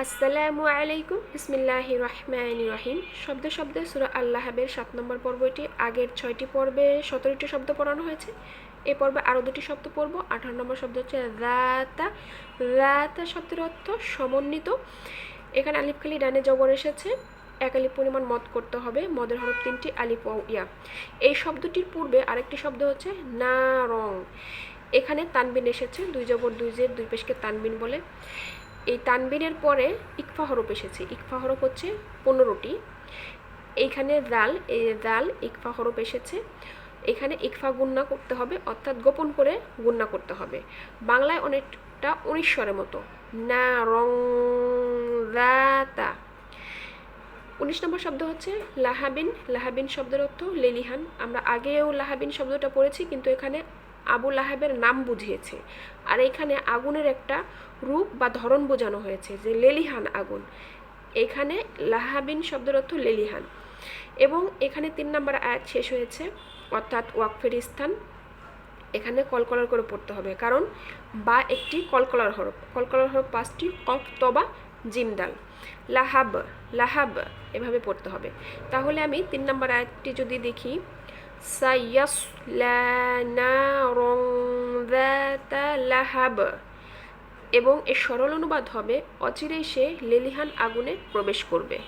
আসসালামু আলাইকুম। বিসমিল্লাহ রহমান রহিম। শব্দ শব্দে সুরা আল্লাহাবের সাত নম্বর পর্বটি আগের ছয়টি পর্বে সতেরোটি শব্দ পড়ানো হয়েছে। এই পর্বে আরও দুটি শব্দ পড়ব। আঠারো নম্বর শব্দ হচ্ছে রাতা। রাতা শব্দের অর্থ সমন্বিত। এখানে আলিফখালি ডানে জবর এসেছে। এক আলিফ পরিমাণ মদ করতে হবে। মদের হরফ তিনটি, আলিফ ইয়া। এই শব্দটির পূর্বে আরেকটি শব্দ হচ্ছে না রং এখানে তানবিন এসেছে। দুই জবর, দুই জের দুই পেশকে তানবিন বলে। এই তানবিনের পরে ইকফা হরফ এসেছে। ইকফা হরফ হচ্ছে পনেরোটি। এইখানে দাল এই দাল ইকফা হরফ এসেছে। এখানে ইকফা গুন্না করতে হবে, অর্থাৎ গোপন করে গুন্না করতে হবে। বাংলায় অনেকটা উনিশ্বরের মতো। না, রং উনিশ নম্বর শব্দ হচ্ছে লাহাবিন। লাহাবিন শব্দের অর্থ লেলিহান। আমরা আগেও লাহাবিন শব্দটা পড়েছি, কিন্তু এখানে আবু লাহাবের নাম বুঝিয়েছে। আর এখানে আগুনের একটা রূপ বা ধরন বোঝানো হয়েছে যে লেলিহান আগুন। এখানে লাহাবিন শব্দের অর্থ লেলিহান। এবং এখানে তিন নম্বর আয়াত শেষ হয়েছে, অর্থাৎ ওয়াকফের স্থান। এখানে কলকলার করে পড়তে হবে, কারণ বা একটি কলকলার হরফ। কলকলার হরফ পাঁচটি, কফ, তবা জিমদাল লাহাব লাহাব এভাবে পড়তে হবে। তাহলে আমি তিন নম্বর আয়াতটি যদি দেখি সাইয়াসলা নারং লাহাব। এবং এর সরল অনুবাদ হবে অচিরেই সে লেলিহান আগুনে প্রবেশ করবে।